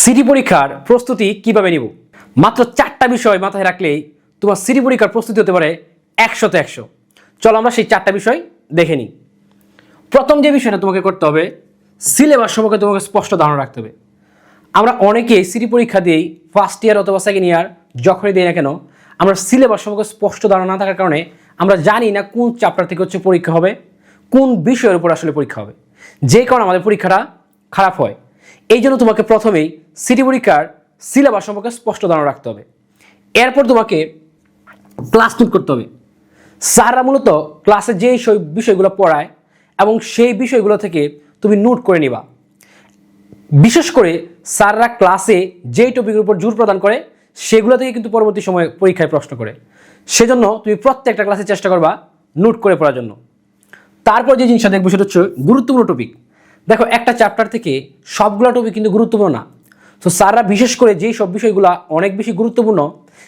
City পরীক্ষার প্রস্তুতি কীভাবে নিব? মাত্র চারটা বিষয় মাথায় রাখলেই তোমার সিটি পরীক্ষার প্রস্তুতি হতে পারে একশোতে একশো। চলো আমরা সেই চারটা বিষয় দেখে নিই। প্রথম যে বিষয়টা তোমাকে করতে হবে, সিলেবাস সম্পর্কে তোমাকে স্পষ্ট ধারণা রাখতে হবে। আমরা অনেকেই সিটি পরীক্ষা দিয়েই ফার্স্ট ইয়ার অথবা সেকেন্ড ইয়ার যখনই দিই না কেন, আমরা সিলেবাস সম্পর্কে স্পষ্ট ধারণা না থাকার কারণে আমরা জানি না কোন চ্যাপ্টার থেকে হচ্ছে পরীক্ষা হবে, কোন বিষয়ের উপর আসলে পরীক্ষা হবে। যে কারণে আমাদের পরীক্ষাটা খারাপ হয়। এই জন্য তোমাকে প্রথমেই সিটি পরীক্ষার সিলেবাস সম্পর্কে স্পষ্ট ধারণা রাখতে হবে। এরপর তোমাকে ক্লাস নোট করতে হবে। স্যাররা মূলত ক্লাসে যেই বিষয়গুলো পড়ায় এবং সেই বিষয়গুলো থেকে তুমি নোট করে নিবা। বিশেষ করে স্যাররা ক্লাসে যেই টপিকের উপর জোর প্রদান করে, সেগুলো থেকে কিন্তু পরবর্তী সময়ে পরীক্ষায় প্রশ্ন করে। সেজন্য তুমি প্রত্যেকটা ক্লাসে চেষ্টা করবা নোট করে পড়ার জন্য। তারপর যে জিনিসটা দেখব সেটা হচ্ছে গুরুত্বপূর্ণ টপিক দেখো, একটা চ্যাপ্টার থেকে সবগুলো টপিক কিন্তু গুরুত্বপূর্ণ না। তো স্যাররা বিশেষ করে যেই সব বিষয়গুলো অনেক বেশি গুরুত্বপূর্ণ,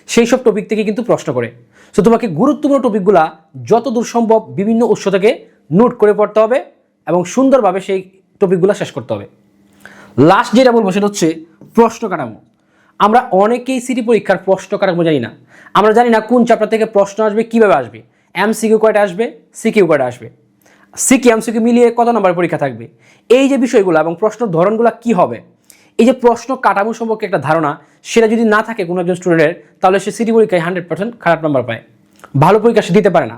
সেই সব টপিক থেকে কিন্তু প্রশ্ন করে। তো তোমাকে গুরুত্বপূর্ণ টপিকগুলা যত দূর সম্ভব বিভিন্ন উৎস থেকে নোট করে পড়তে হবে এবং সুন্দরভাবে সেই টপিকগুলো শেষ করতে হবে। লাস্ট যেটা বলব সেটা হচ্ছে প্রশ্ন কাঠামো। আমরা অনেকেই সিটি পরীক্ষার প্রশ্ন কাঠামো জানি না। আমরা জানি না কোন চ্যাপ্টার থেকে প্রশ্ন আসবে, কীভাবে আসবে। এমসিকিউ কয়টা আসবে? সিকিউ কয়টা আসবে? সিকি এমসিকিউ মিলিয়ে কত নম্বরের পরীক্ষা থাকবে? এই যে বিষয়গুলো এবং প্রশ্নের ধরনগুলো কি হবে? এই যে প্রশ্ন কাঠামো সম্পর্কে একটা ধারণা, সেটা যদি না থাকে কোনো একজন স্টুডেন্টের তাহলে সে সিটি পরীক্ষায় হান্ড্রেড পার্সেন্ট খারাপ নাম্বার পায়। ভালো পরীক্ষা সে দিতে পারে না।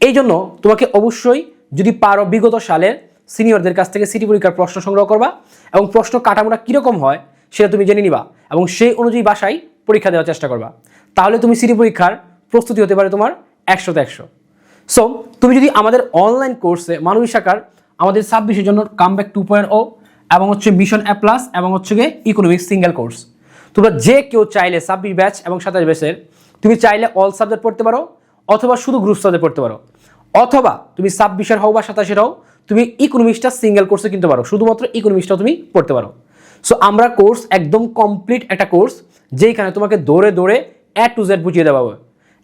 এই জন্য তোমাকে অবশ্যই যদি পারো বিগত সালের সিনিয়রদের কাছ থেকে সিটি পরীক্ষার প্রশ্ন সংগ্রহ করবা এবং প্রশ্ন কাঠামোটা কীরকম হয়, সেটা তুমি জেনে নিবা এবং সেই অনুযায়ী বাসায় পরীক্ষা দেওয়ার চেষ্টা করবা। তাহলে তুমি সিটি পরীক্ষার প্রস্তুতি হতে পারে তোমার একশোতে একশো। সো তুমি যদি আমাদের অনলাইন কোর্সে মানবিক শাখার আমাদের ছাব্বিশের জন্য কামব্যাক টু পয়েন্ট ও এবং হচ্ছে মিশন অ্যাপ প্লাস এবং হচ্ছে গিয়ে ইকোনমিক্স সিঙ্গেল কোর্স তোমরা যে কেউ চাইলে ছাব্বিশ ব্যাচ এবং সাতাশ ব্যাচের তুমি চাইলে অল সাবজেক্ট পড়তে পারো অথবা শুধু গ্রুপ সাবজেক্ট পড়তে পারো। অথবা তুমি ছাব্বিশের হও বা সাতাশের হও, তুমি ইকোনমিক্সটা সিঙ্গেল কোর্সে কিনতে পারো, শুধুমাত্র ইকোনমিক্সটাও তুমি পড়তে পারো। সো আমরা কোর্স একদম কমপ্লিট একটা কোর্স যেইখানে তোমাকে দৌড়ে দৌড়ে এ টু জেড বুঝিয়ে দেওয়া হবে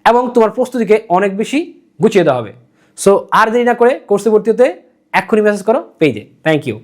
এবং তোমার প্রস্তুতিকে অনেক বেশি গুছিয়ে দেওয়া হবে। সো আর দেরি না করে কোর্সে ভর্তি হতে এক্ষুনি মেসেজ করো পেজে থ্যাংক ইউ